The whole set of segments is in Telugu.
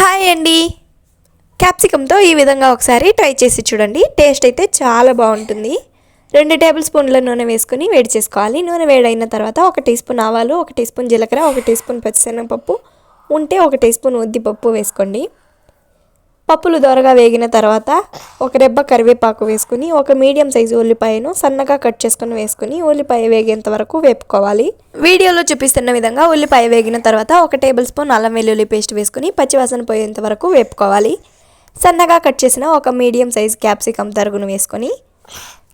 హాయ్ అండి. క్యాప్సికమ్తో ఈ విధంగా ఒకసారి ట్రై చేసి చూడండి. టేస్ట్ అయితే చాలా బాగుంటుంది. రెండు టేబుల్ స్పూన్ల నూనె వేసుకుని వేడి చేసుకోవాలి. నూనె వేడైన తర్వాత ఒక టీ స్పూన్ ఆవాలు ఒక టీ స్పూన్ జీలకర్ర ఒక టీ స్పూన్ పచ్చిశనగపప్పు ఉంటే ఒక టీ స్పూన్ ఉద్దిపప్పు వేసుకోండి. పప్పులు దోరగా వేగిన తర్వాత ఒక రెబ్బ కరివేపాకు వేసుకుని ఒక మీడియం సైజు ఉల్లిపాయను సన్నగా కట్ చేసుకుని వేసుకుని ఉల్లిపాయ వేగేంత వరకు వేపుకోవాలి. వీడియోలో చూపిస్తున్న విధంగా ఉల్లిపాయ వేగిన తర్వాత ఒక టేబుల్ స్పూన్ అల్లం వెల్లుల్లి పేస్ట్ వేసుకుని పచ్చివాసన పోయేంత వరకు వేపుకోవాలి. సన్నగా కట్ చేసిన ఒక మీడియం సైజు క్యాప్సికమ్ తరుగును వేసుకొని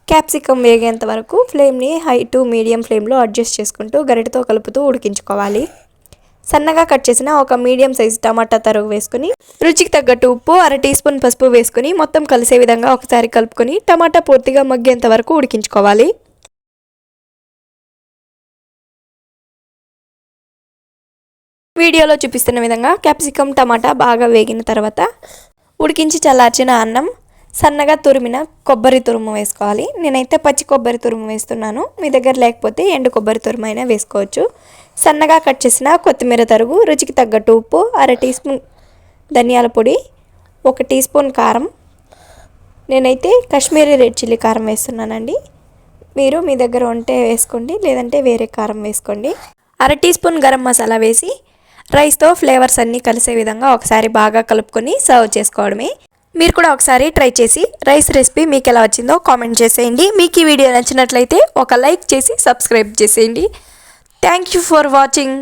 క్యాప్సికమ్ వేగేంత వరకు ఫ్లేమ్ని హై టు మీడియం ఫ్లేమ్లో అడ్జస్ట్ చేసుకుంటూ గరిటతో కలుపుతూ ఉడికించుకోవాలి. సన్నగా కట్ చేసిన ఒక మీడియం సైజ్ టమాటా తరుగు వేసుకుని రుచికి తగ్గట్టు ఉప్పు అర టీ స్పూన్ పసుపు వేసుకుని మొత్తం కలిసే విధంగా ఒకసారి కలుపుకొని టమాటా పూర్తిగా మగ్గేంత వరకు ఉడికించుకోవాలి. వీడియోలో చూపిస్తున్న విధంగా క్యాప్సికమ్ టమాటా బాగా వేగిన తర్వాత ఉడికించి చల్లార్చిన అన్నం సన్నగా తురిమిన కొబ్బరి తురుము వేసుకోవాలి. నేనైతే పచ్చి కొబ్బరి తురుము వేస్తున్నాను. మీ దగ్గర లేకపోతే ఎండు కొబ్బరి తురుము అయినా వేసుకోవచ్చు. సన్నగా కట్ చేసిన కొత్తిమీర తరుగు రుచికి తగ్గట్టు ఉప్పు అర టీ స్పూన్ ధనియాల పొడి ఒక టీ స్పూన్ కారం. నేనైతే కాశ్మీరీ రెడ్ చిల్లీ కారం వేస్తున్నానండి. మీరు మీ దగ్గర ఉంటే వేసుకోండి లేదంటే వేరే కారం వేసుకోండి. అర టీ స్పూన్ గరం మసాలా వేసి రైస్తో ఫ్లేవర్స్ అన్నీ కలిసే విధంగా ఒకసారి బాగా కలుపుకొని సర్వ్ చేసుకోవడమే. మీరు కూడా ఒకసారి ట్రై చేసి రైస్ రెసిపీ మీకు ఎలా వచ్చిందో కామెంట్ చేసేయండి. మీకు ఈ వీడియో నచ్చినట్లయితే ఒక లైక్ చేసి సబ్స్క్రైబ్ చేసేయండి. Thank you for watching